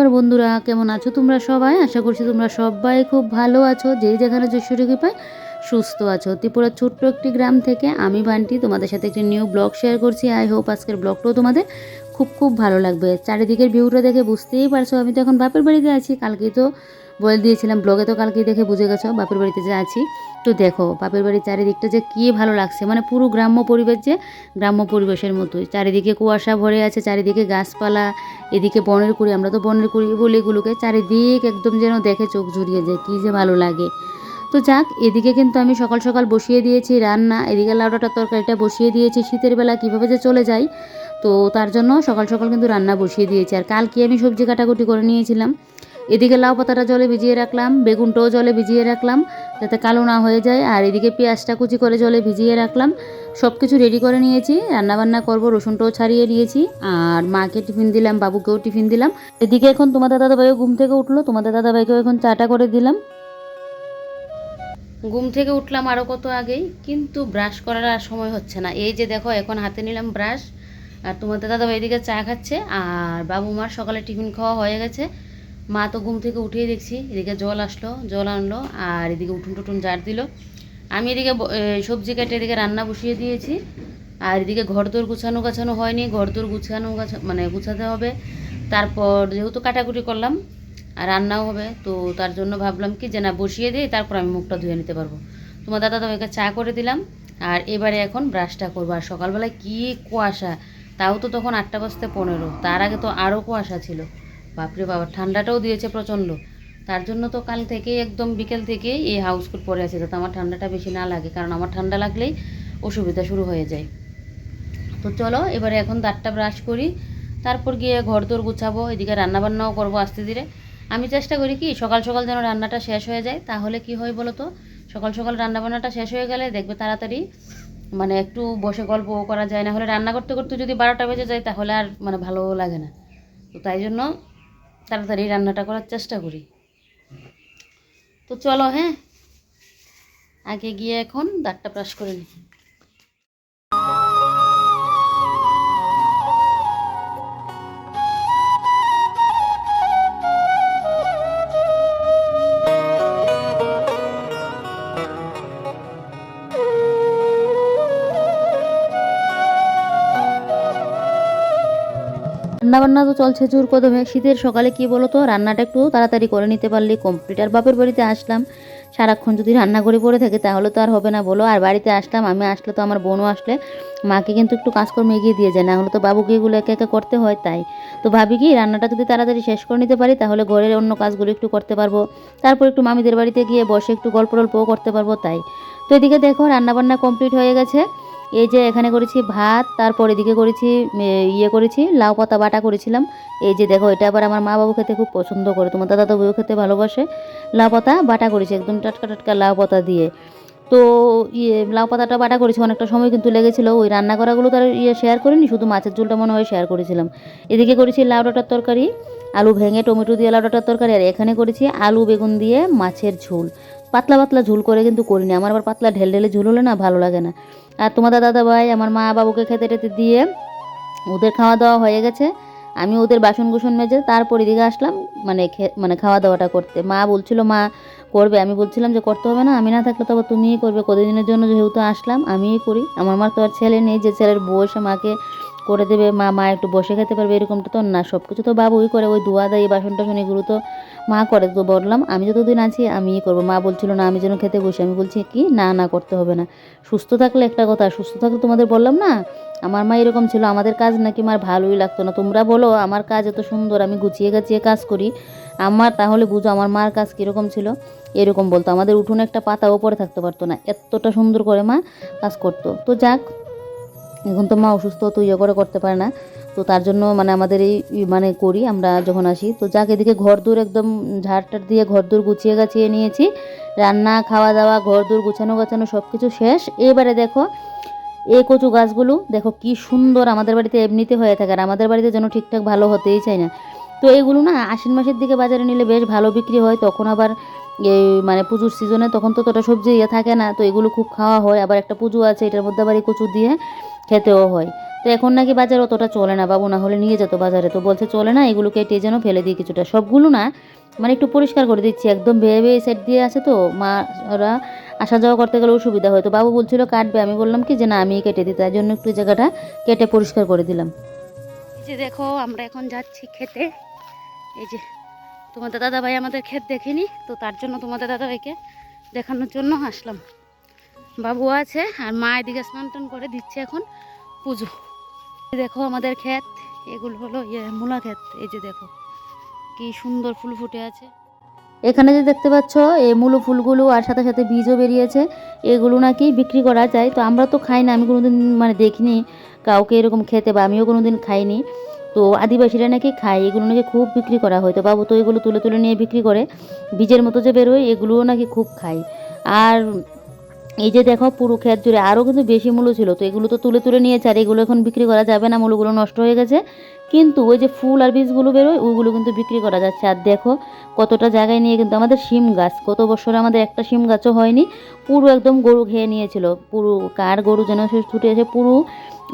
নমস্কার বন্ধুরা, কেমন আছো তোমরা সবাই? আশা করছি তোমরা সবাই খুব ভালো আছো। যেই যেখানে যশ্বরী পায় সুস্থ আছো। ত্রিপুরার ছোট্ট একটি গ্রাম থেকে আমি বান্টি, তোমাদের সাথে একটি নিউ ব্লগ শেয়ার করছি। আই হোপ আজকের ব্লগটাও তোমাদের খুব খুব ভালো লাগবে। চারিদিকের ভিউটা দেখে বুঝতেই পারছ, আমি তো এখন বাপের বাড়িতে আছি কালকে তো বলে দিয়েছিলাম, ব্লগে তো কালকেই দেখে বুঝে গেছো, বাপের বাড়িতে যে আছি। তো দেখো, বাপের বাড়ির চারিদিকটা যে কী ভালো লাগছে মানে পুরো গ্রাম্য পরিবেশ যে গ্রাম্য পরিবেশের মতোই। চারিদিকে কুয়াশা ভরে আছে, চারিদিকে গাছপালা, এদিকে বনের কুড়ি, আমরা তো বনের কুড়ি বলি এগুলোকে, চারিদিক একদম যেন দেখে চোখ জুড়িয়ে যায়, কী যে ভালো লাগে। তো যাক, এদিকে কিন্তু আমি সকাল সকাল বসিয়ে দিয়েছি রান্না, এদিকে লাউডাটার তরকারিটা বসিয়ে দিয়েছি, শীতের বেলা কীভাবে যে চলে যায়। তো তার জন্য সকাল সকাল কিন্তু রান্না বসিয়ে দিয়েছি, আর কালকে আমি সবজি কাটাকুটি করে নিয়েছিলাম। এদিকে লাউ পাতাটা জলে ভিজিয়ে রাখলাম, বেগুনটাও জলে ভিজিয়ে রাখলাম, যাতে কালো না হয়ে যায়। আর এদিকে পেঁয়াজটা কুচি করে জলে ভিজিয়ে রাখলাম। সব কিছু রেডি করে নিয়েছি, রান্নাবান্না করব, রসুনটাও ছাড়িয়ে নিয়েছি, আর মাকে টিফিন দিলাম, বাবুকেও টিফিন দিলাম। এদিকে এখন তোমাদের দাদাভাইও ঘুম থেকে উঠল, তোমাদের দাদাভাইকেও এখন চাটা করে দিলাম। ঘুম থেকে উঠলাম আরও কত আগেই, কিন্তু ব্রাশ করার আর সময় হচ্ছে না। এই যে দেখো, এখন হাতে নিলাম ব্রাশ, আর তোমাদের দাদাভাই এদিকে চা খাচ্ছে, আর বাবু মার সকালে টিফিন খাওয়া হয়ে গেছে। মা তো ঘুম থেকে উঠেই দেখছি, এদিকে জল আসলো, জল আনলো, আর এদিকে উঠুন টুটুন জার দিল। আমি এদিকে সবজি কেটে এদিকে রান্না বসিয়ে দিয়েছি, আর এদিকে ঘরদোর গুছানো গাছানো হয়নি ঘরদোর গুছানো গাছা মানে গুছাতে হবে। তারপর যেহেতু কাটাকুটি করলাম, আর রান্নাও হবে, তো তার জন্য ভাবলাম কি যে না বসিয়ে দিই, তারপর আমি মুখটা ধুয়ে নিতে পারব। তোমার দাদা দাদাকে চা করে দিলাম, আর এবারে এখন ব্রাশটা করব। আর সকালবেলায় কী কুয়াশা, তাও তো তখন আটটা বাজতে পনেরো, তার আগে তো আরও কুয়াশা ছিল। বাপরে বাবা, ঠান্ডাটাও দিয়েছে প্রচণ্ড। তার জন্য তো কাল থেকেই একদম বিকেল থেকেই এই হাউসকোট পরে আছে, যাতে আমার ঠান্ডাটা বেশি না লাগে, কারণ আমার ঠান্ডা লাগলেই অসুবিধা শুরু হয়ে যায়। তো চলো, এবারে এখন দাঁতটা ব্রাশ করি, তারপর গিয়ে ঘর দোর গুছাবো, এদিকে রান্নাবান্নাও করব আস্তে ধীরে। আমি চেষ্টা করি কি, সকাল সকাল যেন রান্নাটা শেষ হয়ে যায়, তাহলে কি হয় বলো তো? সকাল সকাল রান্নাবান্নাটা শেষ হয়ে গেলে দেখবে তাড়াতাড়ি মানে একটু বসে গল্প করা যায়, না হলে রান্না করতে করতে যদি বারোটা বেজে যায়, তাহলে আর মানে ভালো লাগে না। তো তাই জন্য তাড়াতাড়ি রান্নাটা করার চেষ্টা করি। তো চলো হ্যাঁ? আগে গিয়ে এখন দাঁতটা ব্রাশ করে নিই। রান্নাবান্না তো চলছে জোর কদমে। শীতের সকালে কি বলো তো রান্নাটা একটু তাড়াতাড়ি করে নিতে পারলে। কমপ্লিট আর বাপের বাড়িতে আসলাম। সারাক্ষণ যদি রান্না করে পড়ে থাকে তাহলে তো আর হবে না বলো। আর বাড়িতে আসলাম, আমি আসলে তো আমার বোনও আসলে, মাকে কিন্তু একটু কাজকর্ম এগিয়ে দিয়ে যায়। না হলে তো বাবুকে এগুলো একে একে করতে হয় তাই। তো ভাবি কি, রান্নাটা যদি তাড়াতাড়ি শেষ করে নিতে পারি, তাহলে ঘরের অন্য কাজগুলো একটু করতে পারব। তারপর একটু মামিদের বাড়িতে গিয়ে বসে একটু গল্প টল্পও করতে পারব তাই। তো এদিকে দেখো, রান্নাবান্না কমপ্লিট হয়ে গেছে। এই যে এখানে করেছি ভাত, তারপর এদিকে করেছি ইয়ে করেছি, লাউ পাতা বাটা করেছিলাম। এই যে দেখো, এটা আবার আমার মা বাবু খেতে খুব পছন্দ করে। তোমার দাদা তো বউ খেতে ভালোবাসে। লাউ পাতা বাটা করেছি, একদম টাটকা টাটকা লাউ পাতা দিয়ে। তো ইয়ে লাউ পাতাটা বাটা করেছি, অনেকটা সময় কিন্তু লেগেছিল। ওই রান্না করাগুলো তার ইয়ে শেয়ার করিনি, শুধু মাছের ঝোলটা মনে হয় শেয়ার করেছিলাম। এদিকে করেছি লাউ ডাঁটার তরকারি, আলু ভেঙে টমেটো দিয়ে লাউ ডাঁটার তরকারি, আর এখানে করেছি আলু বেগুন দিয়ে মাছের ঝোল। পাতলা পাতলা ঝুল করে কিন্তু করিনি। আমার আবার পাতলা ঢেল ঢেলে ঝুল হলে না ভালো লাগে না। আর তোমাদের দাদা ভাই আমার মা বাবুকে খেতে টেতে দিয়ে ওদের খাওয়া দাওয়া হয়ে গেছে। আমি ওদের বাসন কুসন মেজে তারপর এদিকে আসলাম মানে মানে খাওয়া দাওয়াটা করতে। মা বলছিল, মা, করবে। আমি বলছিলাম যে, করতে হবে না, আমি না থাকলে তবে তুমিই করবে। কতদিনের জন্য যেহেতু আসলাম, আমিই করি। আমার মার তো আর ছেলে নেই, যে ছেলের বউ এসে মাকে করে দেবে মা মা একটু বসে খেতে পারবে, এরকমটা তো না সব কিছু তো বাবুই করে, ওই ধোয়া দেয় বাসন টাসন এগুলো তো মা করে, তো বললাম, আমি যতদিন আছি, আমিই করব। মা বলছিল, না, আমি যেন খেতে বসি। আমি বলছি, কি? না না, করতে হবে না। সুস্থ থাকলে একটা কথা, সুস্থ থাকলে তোমাদের বললাম না, আমার মা এরকম ছিল, আমাদের কাজ নাকি মার ভালোই লাগতো না। তোমরা বলো, আমার কাজ এত সুন্দর, আমি গুছিয়ে গাছিয়ে কাজ করি। আমার তাহলে বুঝো, আমার মার কাজ কীরকম ছিল? এরকম বলতো। আমাদের উঠোনে একটা পাতাও পরে থাকতে পারতো না, এতটা সুন্দর করে মা কাজ করতো। তো যাক এখন তো মা অসুস্থ, তো ইয়ে করে করতে পারে না। তো তার জন্য মানে আমাদের এই মানে করি, আমরা যখন আসি। তো যাক, এদিকে ঘর দূর একদম ঝাড়টার দিয়ে ঘর দূর গুছিয়ে গাছিয়ে নিয়েছি। রান্না, খাওয়া দাওয়া, ঘর দূর গুছানো গাছানো সব কিছু শেষ। এবারে দেখো, এই কচু গাছগুলো, দেখো কি সুন্দর আমাদের বাড়িতে এমনিতে হয়ে থাকে আর আমাদের বাড়িতে যেন ঠিকঠাক ভালো হতেই চায় না। তো এইগুলো না আশ্বিন মাসের দিকে বাজারে নিলে বেশ ভালো বিক্রি হয়, তখন আবার এই মানে পুজোর সিজনে তখন তো তোটা সবজি ইয়ে থাকে না, তো এগুলো খুব খাওয়া হয়। আবার একটা পুজো আছে, এটার মধ্যে আবার এই কচু দিয়ে। খেতেও হয়। তো এখন নাকি বাজার অতটা চলে না, বাবু না হলে নিয়ে যেত বাজারে। তো বলছে, চলে না এগুলো কেটে যেন ফেলে দিই কিছুটা। সবগুলো না মানে একটু পরিষ্কার করে দিচ্ছি। একদম ভেবে ভেবে সেট দিয়ে আছে তো মা ওরা আসা যাওয়া করতে গেলে অসুবিধা হয়। তো বাবু বলছিল, কাটবে। আমি বললাম কি, যে না আমি কেটে দিই। তাই জন্য একটু জায়গাটা কেটে পরিষ্কার করে দিলাম। যে দেখো, আমরা এখন যাচ্ছি খেতে। এই যে তোমাদের দাদা ভাই আমাদের ক্ষেত দেখেনি, তো তার জন্য তোমাদের দাদা ভাইকে দেখানোর জন্য আসলাম। বাবু আছে আর মা এদিকে স্নান টান করে দিচ্ছে এখন পুজো। দেখো আমাদের ক্ষেত, এগুলো হলো ইয়ে মূলা ক্ষেত, এই যে দেখো কি সুন্দর ফুল ফুটে আছে। এখানে যে দেখতে পাচ্ছ এই মূলো ফুলগুলো আর সাথে সাথে বীজও বেরিয়েছে, এগুলো নাকি বিক্রি করা যায়, তো আমরা তো খাই না, আমি কোনোদিন মানে দেখিনি কাউকে এরকম খেতে বা আমিও কোনোদিন খাইনি। তো আদিবাসীরা নাকি খায়, এগুলো নাকি খুব বিক্রি করা হয়, তো বাবু তো এগুলো তুলে তুলে নিয়ে বিক্রি করে, বীজের মতো যে বেরোয়, এগুলোও নাকি খুব খায়। আর এই যে দেখো, পুরো ক্ষেত জুড়ে আরও কিন্তু বেশি মূল্য ছিল। তো এগুলো তো তুলে তুলে নিয়েছে, আর এগুলো এখন বিক্রি করা যাবে না মূলগুলো নষ্ট হয়ে গেছে। কিন্তু ওই যে ফুল আর বীজগুলো বেরোয় ওইগুলো কিন্তু বিক্রি করা যাচ্ছে। আর দেখো, কতটা জায়গায় নিয়ে কিন্তু আমাদের শিম গাছ, কত বছরে আমাদের একটা শিম গাছও হয়নি, পুরো একদম গরু খেয়ে নিয়েছিল। পুরো কার গরু যেন সে ছুটে এসে পুরো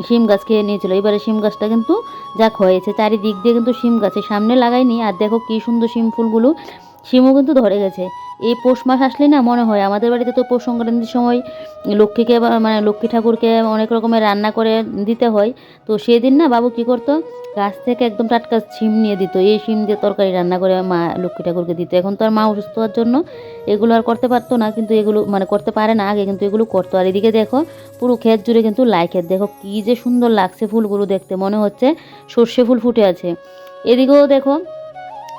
শিম গাছ খেয়ে নিয়েছিল। এবারে শিম গাছটা কিন্তু যাক হয়েছে, চারিদিক দিয়ে কিন্তু শিম গাছের সামনে লাগাইনি আর দেখো কি সুন্দর শিম ফুলগুলো শিমও কিন্তু ধরে গেছে। এই পৌষ মাস আসলে না মনে হয়, আমাদের বাড়িতে তো পৌষ সংক্রান্তির সময় লক্ষ্মীকে মানে লক্ষ্মী ঠাকুরকে অনেক রকমের রান্না করে দিতে হয়। তো সেদিন না বাবু কি করতো, গাছ থেকে একদম টাটকা শিম নিয়ে দিত। এই শিম দিয়ে তরকারি রান্না করে মা লক্ষ্মী ঠাকুরকে দিত। এখন তো আর মা অসুস্থ হওয়ার জন্য এগুলো আর করতে পারতো না, কিন্তু এগুলো মানে করতে পারে না আগে, কিন্তু এগুলো করতো। আর এদিকে দেখো, পুরো ক্ষেত জুড়ে কিন্তু লাই ক্ষেত। দেখো কী যে সুন্দর লাগছে ফুলগুলো দেখতে, মনে হচ্ছে সর্ষে ফুল ফুটে আছে। এদিকেও দেখো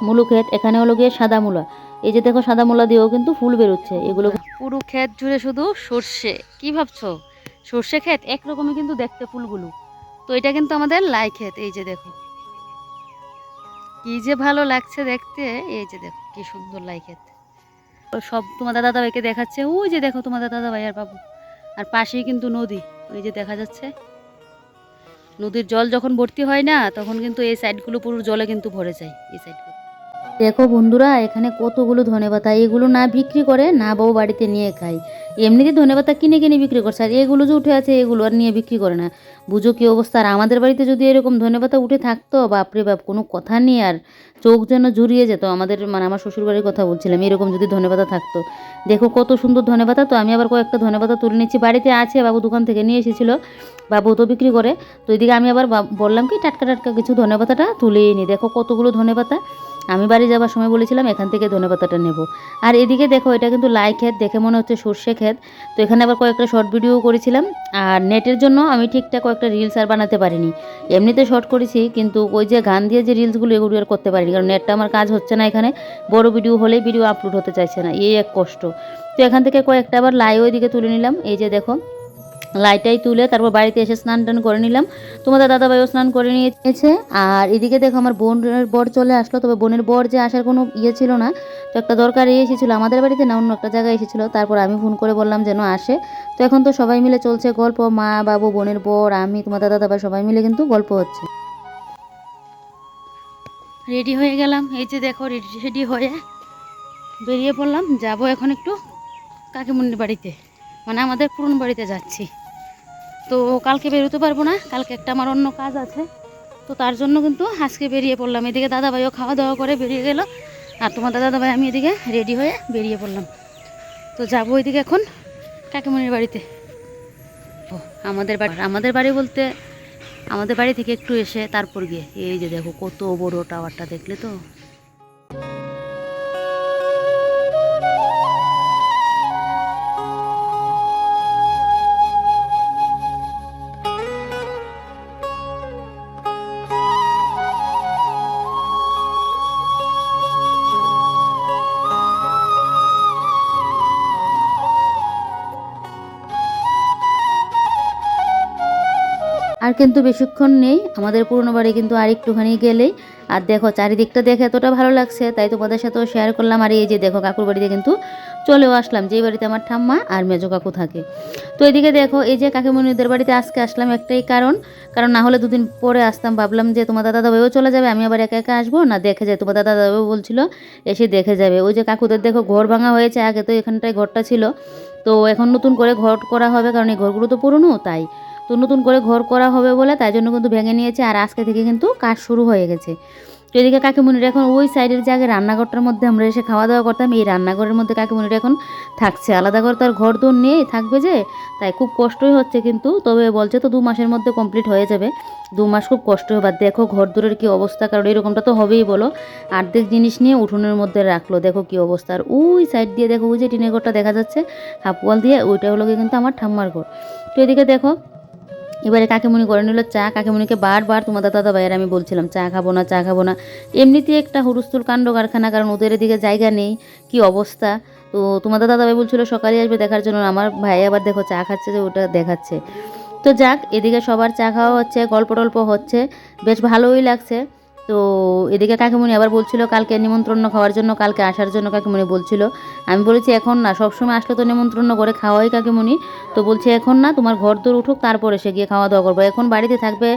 মূলো ক্ষেত, এখানে হলো গিয়ে সাদা মূলা। এই যে দেখো সাদা মূলা দিয়েও কিন্তু ফুল বেরোচ্ছে, এগুলো পুরো ক্ষেত জুড়ে শুধু সর্ষে, কি ভাবছ? সর্ষে ক্ষেত একরকমই কিন্তু দেখতে ফুলগুলো। তো এটা কিন্তু আমাদের লাই ক্ষেত, এই যে দেখো। কি যে ভালো লাগছে দেখতে, এই যে দেখো, কি সুন্দর লাই ক্ষেত। সব তোমাদের দাদা ভাইকে দেখাচ্ছে, ওই যে দেখো তোমাদের দাদা ভাই আর বাবু। আর পাশেই কিন্তু নদী, ওই যে দেখা যাচ্ছে। নদীর জল যখন ভর্তি হয় না, তখন কিন্তু এই সাইডগুলো পুরো জলে কিন্তু ভরে যায়, এই সাইডগুলো দেখো বন্ধুরা, এখানে কতগুলো ধনেপাতা। এগুলো না বিক্রি করে না বউ বাড়িতে নিয়ে খায়। এমনিতে ধনেপাতা কিনে কিনে বিক্রি করছে, আর এগুলো যে উঠে আছে, এগুলো আর নিয়ে বিক্রি করে না। বুঝো কি অবস্থা? আর আমাদের বাড়িতে যদি এরকম ধনেপাতা উঠে থাকতো, বাপরে বাপ, কোনো কথা নেই। আর চোখ যেন জুড়িয়ে যেত। আমাদের মানে আমার শ্বশুরবাড়ির কথা বলছিলাম, এরকম যদি ধনেপাতা থাকতো। দেখো কত সুন্দর ধনেপাতা। তো আমি আবার কয়েকটা ধনেপাতা তুলে নিচ্ছি। বাড়িতে আছে, বাবু দোকান থেকে নিয়ে এসেছিল। বাবু তো বিক্রি করে। তো এদিকে আমি আবার বললাম কি, টাটকা টাটকা কিছু ধনেপাতাটা তুলে নি দেখো কতগুলো ধনেপাতা। আমি বাড়ি যাবার সময় বলেছিলাম, এখান থেকে ধনেপাতাটা নেব। আর এদিকে দেখো, এটা কিন্তু লাই ক্ষেত, দেখে মনে হচ্ছে সর্ষে ক্ষেত। তো এখানে আবার কয়েকটা শর্ট ভিডিও করেছিলাম। আর নেটের জন্য আমি ঠিকঠাক কয়েকটা রিলস আর বানাতে পারিনি। এমনিতে শর্ট করেছি, কিন্তু ওই যে গান দিয়ে যে রিলসগুলো এগুলো আর করতে পারিনি। কারণ নেটটা আমার কাজ হচ্ছে না এখানে। বড় ভিডিও হলেই ভিডিও আপলোড হতে চাইছে না। এই এক কষ্ট। তো এখান থেকে কয়েকটা আবার লাই ওইদিকে তুলে নিলাম। এই যে দেখো লাইটাই তুলে তারপর বাড়িতে এসে স্নান টান করে নিলাম। তোমাদের দাদাভাইও স্নান করে নিয়েছে। আর এদিকে দেখো আমার বোনের বর চলে আসলো। তবে বোনের বর যে আসার কোনো ইয়ে ছিল না, তো একটা দরকারে এসেছিল আমাদের বাড়িতে না, অন্য একটা জায়গায় এসেছিল। তারপর আমি ফোন করে বললাম যেন আসে। তো এখন তো সবাই মিলে চলছে গল্প। মা, বাবু, বোনের বর, আমি, তোমাদের দাদাভাই সবাই মিলে কিন্তু গল্প হচ্ছে। রেডি হয়ে গেলাম। এই যে দেখো, রেডি রেডি হয়ে বেরিয়ে পড়লাম। যাব এখন একটু কাকিমুন্ডির বাড়িতে। মানে আমাদের পুরনো বাড়িতে যাচ্ছি। তো কালকে বেরোতে পারব না, কালকে একটা আমার অন্য কাজ আছে। তো তার জন্য কিন্তু আজকে বেরিয়ে পড়লাম। এদিকে দাদাভাইও খাওয়া দাওয়া করে বেরিয়ে গেল। আর তোমাদের দাদাভাই, আমি এদিকে রেডি হয়ে বেরিয়ে পড়লাম। তো যাব ওইদিকে এখন কাকিমুনির বাড়িতে। ও, আমাদের বাড়ি আমাদের বাড়ি বলতে আমাদের বাড়ি থেকে একটু এসে তারপর গিয়ে, এই যে দেখো কত বড় টাওয়ারটা দেখলে তো? আর কিন্তু বেশিক্ষণ নেই, আমাদের পুরনো বাড়ি কিন্তু আর একটুখানি গেলেই। আর দেখো, চারিদিকটা দেখে এতটা ভালো লাগছে, তাই তোমাদের সাথেও শেয়ার করলাম। আর এই যে দেখো, কাকুর বাড়িতে কিন্তু চলেও আসলাম, যেই বাড়িতে আমার ঠাম্মা আর মেজো কাকু থাকে। তো এদিকে দেখো, এই যে কাকিমণিদের বাড়িতে আজকে আসলাম একটাই কারণ। কারণ না হলে দুদিন পরে আসতাম, ভাবলাম যে তোমার দাদা চলে যাবে, আমি আবার একা একা আসব? না, দেখে যায় তোমার দাদা ভাইও বলছিল, এসে দেখে যাবে। ওই যে কাকুদের দেখো, ঘর ভাঙা হয়েছে, আগে তো এখানটায় ঘরটা ছিল। তো এখন নতুন করে ঘর করা হবে, কারণ এই ঘরগুলো তো পুরনো, তাই। তো নতুন করে ঘর করা হবে বলে তাই জন্য কিন্তু ভেঙে নিয়েছে। আর আজকে থেকে কিন্তু কাজ শুরু হয়ে গেছে। তো এদিকে কাকিমুনির এখন ওই সাইডের যে আগে রান্নাঘরটার মধ্যে আমরা এসে খাওয়া দাওয়া করতাম, এই রান্নাঘরের মধ্যে কাকিমুনির এখন থাকছে। আলাদা করে তার ঘর দৌড় নিয়েই থাকবে যে, তাই খুব কষ্টই হচ্ছে কিন্তু। তবে বলছে তো দু মাসের মধ্যে কমপ্লিট হয়ে যাবে। দু মাস খুব কষ্ট হবে। দেখো ঘর দূরের কী অবস্থা, কারণ এরকমটা তো হবেই বলো। আর্ধেক জিনিস নিয়ে উঠোনের মধ্যে রাখল। দেখো কী অবস্থা। আর ওই সাইড দিয়ে দেখো, ওই যে টিনের ঘরটা দেখা যাচ্ছে হাফ ওয়াল দিয়ে, ওইটা হলো কিন্তু আমার ঠাম্মার ঘর। তো এদিকে দেখো এবারে কাকিমুনি করে নিল চা? কাকিমুনিকে বারবার তোমাদের দাদা ভাইয়ের আমি বলছিলাম, চা খাব না, চা খাব না। এমনিতে একটা হুরুস্তুল কাণ্ড কারখানা, কারণ ওদের এদিকে জায়গা নেই। কি অবস্থা? তো তোমাদের দাদা ভাই বলছিল, সকালে আসবে দেখার জন্য। আমার ভাই আবার দেখো চা খাচ্ছে যে ওটা দেখাচ্ছে। তো যাক, এদিকে সবার চা খাওয়া হচ্ছে, গল্প টল্প হচ্ছে। বেশ ভালোই লাগছে। তো এদিকে কাকিমণি আবার বলছিল, কালকে নিমন্ত্রণ খাওয়ার জন্য, কালকে আসার জন্য, কাকিমণি বলছিল। আমি বলেছি, এখন না, সবসময় আসলে তো নিমন্ত্রণ করে খাওয়াই কাকিমণি। তো বলছে, এখন না, তোমার ঘর দূর উঠুক, তারপরে সে গিয়ে খাওয়া দাওয়া করব। এখন বাড়িতে থাকবে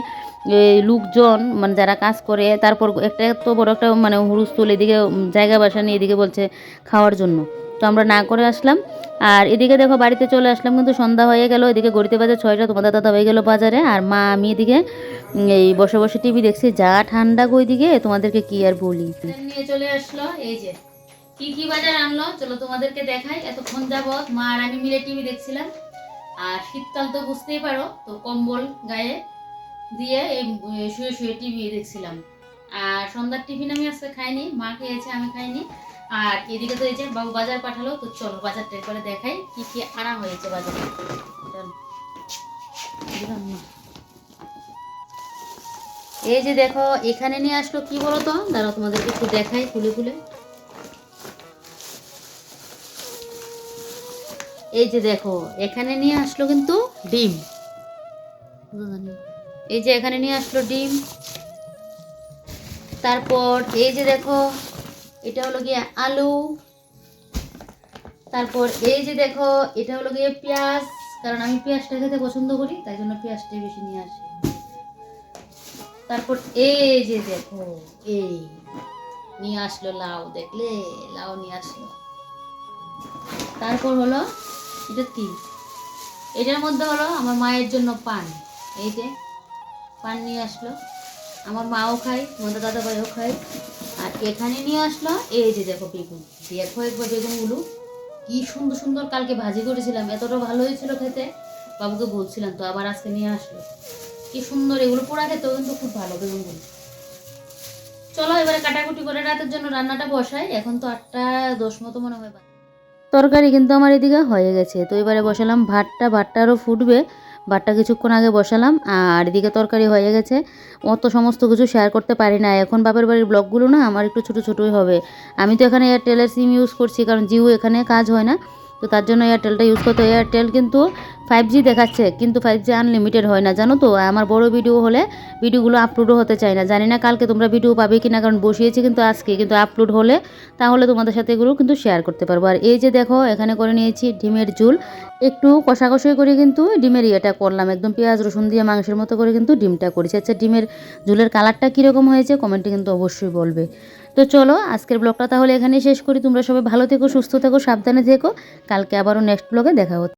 লোকজন মানে যারা কাজ করে, তারপর একটা এত বড় একটা মানে হুরুস্থুল এদিকে জায়গা বাসা নিয়ে এদিকে বলছে, খাওয়ার জন্য। তো আমরা না করে আসলাম। আর এদিকে দেখো বাড়িতে চলে আসলাম, কিন্তু সন্ধ্যা হয়ে গেল। এদিকে গড়িতে বাজে ছয়টা, তোমাদের দাদা হয়ে গেল বাজারে। আর মা, আমি এদিকে এই বসে বসে টিভি দেখছি। যা ঠান্ডা গো দিকে তোমাদেরকে কি আর বলি। নিয়ে চলে আসলো, এই যে, কি কি বাজার আনলো? চলো তোমাদেরকে দেখাই। এতক্ষণ যাবত মা আর আমি মিলে টিভি দেখছিলাম। আর শীতকাল তো বুঝতেই পারো, তো কম্বল গায়ে দিয়ে এই শুয়ে শুয়ে টিভি দেখছিলাম। আর সন্ধ্যার টিফিন আমি আজকে খাইনি, মা খেয়েছে, আমি খাইনি। আর এদিকে তো এই যে বাবু বাজার পাঠালো, তো চলো বাজারটা করে দেখাই কি কি আনা হয়েছে বাজারে। এই যে দেখো, এখানে নিয়ে আসলো কি বলো তো দাঁড়াও তোমাদেরকে একটু দেখাই খুলে খুলে। এই যে দেখো, এখানে নিয়ে আসলো কিন্তু ডিম। এই যে এখানে নিয়ে আসলো ডিম। তারপর এই যে দেখো এটা হলো গিয়ে আলু। তারপর এই যে দেখো, এটা হলো গিয়ে পেঁয়াজ। কারণ আমি পেঁয়াজটা খেতে পছন্দ করি, তাই জন্য পেঁয়াজটাই বেশি নিয়ে আসি। তারপর এই যে দেখো, এই নিয়ে আসলো লাউ, দেখলে? লাউ নিয়ে আসলো। তারপর হলো এটা কি এটার মধ্যে হলো আমার মায়ের জন্য পান। এই যে, পান নিয়ে আসলো। আমার মাও খায়, তোমাদের দাদা ভাইও খায়। এখানে নিয়ে আসলো এই যে দেখো বেগুন। দেখো একবার বেগুনগুলো কি সুন্দর সুন্দর কালকে ভাজি করেছিলাম। এতটা ভালো হয়েছিল খেতে। বাবুকে বলছিলাম তো আবার আজকে নিয়ে আসলো। কি সুন্দর এগুলো পোড়া খেতেও কিন্তু খুব ভালো বেগুনগুলো চলো এবারে কাটাকুটি করে রাতের জন্য রান্নাটা বসাই। এখন তো আটটা দশ মতো মনে হয় তরকারি কিন্তু আমার এদিকে হয়ে গেছে। তো এবারে বসালাম ভাতটা। ভাতটা আরও ফুটবে। ভাতটা কিছুক্ষণ আগে বসালাম, আর এদিকে তরকারি হয়ে গেছে। অত সমস্ত কিছু শেয়ার করতে পারি না। এখন বাপের বাড়ির ব্লগগুলো না আমার একটু ছোটো ছোটোই হবে। আমি তো এখানে এয়ারটেলের সিম ইউজ করছি, কারণ জিও এখানে কাজ হয় না। তো তার জন্য এয়ারটেলটা ইউজ করতে। এয়ারটেল কিন্তু ফাইভ জি দেখাচ্ছে, কিন্তু ফাইভ জি আনলিমিটেড হয় না, জানো তো? আমার বড় ভিডিও হলে ভিডিওগুলো আপলোডও হতে চায় না। জানি না কালকে তোমরা ভিডিও পাবে কি না কারণ বসিয়েছি কিন্তু আজকে। কিন্তু আপলোড হলে তাহলে তোমাদের সাথে এগুলো কিন্তু শেয়ার করতে পারব। আর এই যে দেখো, এখানে করে নিয়েছি ডিমের ঝুল। একটু কষাকষি করে কিন্তু ডিমের ইয়েটা করলাম। একদম পেঁয়াজ, রসুন দিয়ে মাংসের মতো করে কিন্তু ডিমটা করেছি। আচ্ছা ডিমের ঝুলের কালারটা কীরকম হয়েছে কমেন্টে কিন্তু অবশ্যই বলবে। তো চলো, আজকের ব্লগটা তাহলে এখানেই শেষ করি। তোমরা সবাই ভালো থেকো, সুস্থ থেকো, সাবধানে থেকো। কালকে আবারও নেক্সট ব্লগে দেখা হচ্ছে।